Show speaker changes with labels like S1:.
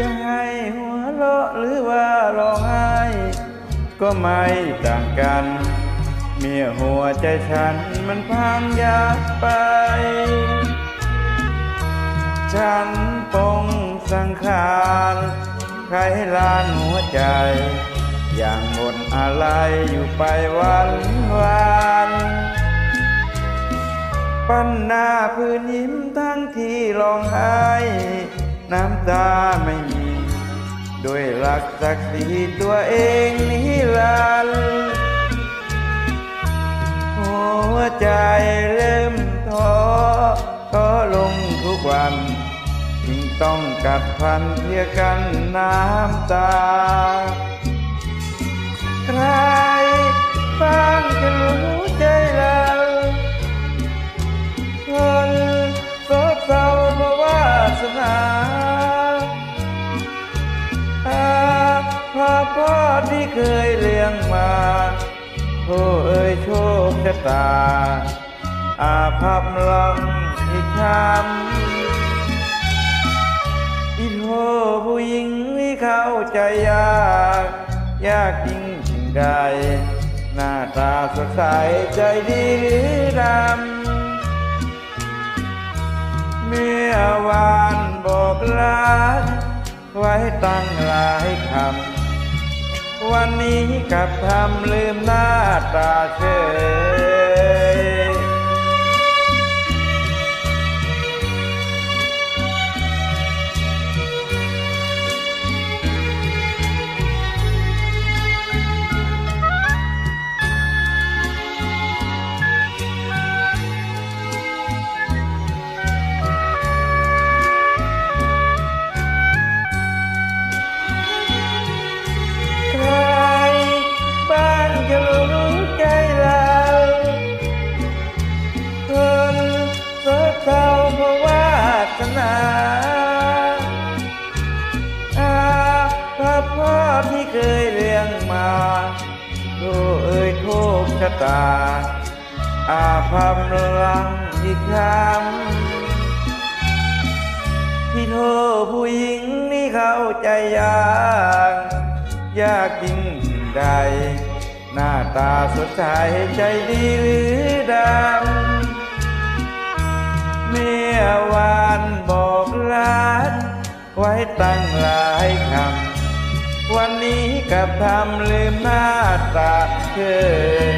S1: จะให้หัวเราะหรือว่าร้องไห้ ก็ไม่ต่างกัน เมียหัวใจฉันมันพังยากไป ฉันปงสังขารใครลานหัวใจ อย่างหมดอะไรอยู่ไปวันวันปั้นหน้าพื้นยิ้มทั้งที่ร้องไห้ น้ำตาไม่มี ด้วยรักศักดิ์ศรีตัวเองนิรันดร์หัวใจเริ่มท้อท้อลงทุกวันจึงต้องกัดพันเพียกันน้ำตา ใครบ้า พ่อพ่อที่เคยเลี้ยงมาโทเอ่ยโชคชะตา อาภัพลองอีกคำอีโทผู้หญิงนี่เข้าใจยาก ยากจริงจริงใด หน้าตาสดใสใจดีหรือดำเมื่อวานบอกลาไว้ตั้งหลายคำ วันนี้กับทำลืมหน้าตาเฉย สนาอาพ่อพ่อที่เคยเลี้ยงมาโทเอ่ยโทษชะตา อาภัพลังอีกครั้งที่โทษผู้หญิงนี่เข้าใจยากยากจริงใด หน้าตาสดใสใจดีหรือดำเมื่อวานบอกลา ไว้ตั้งหลายคำ วันนี้กลับทำลืมหน้าตาเธอ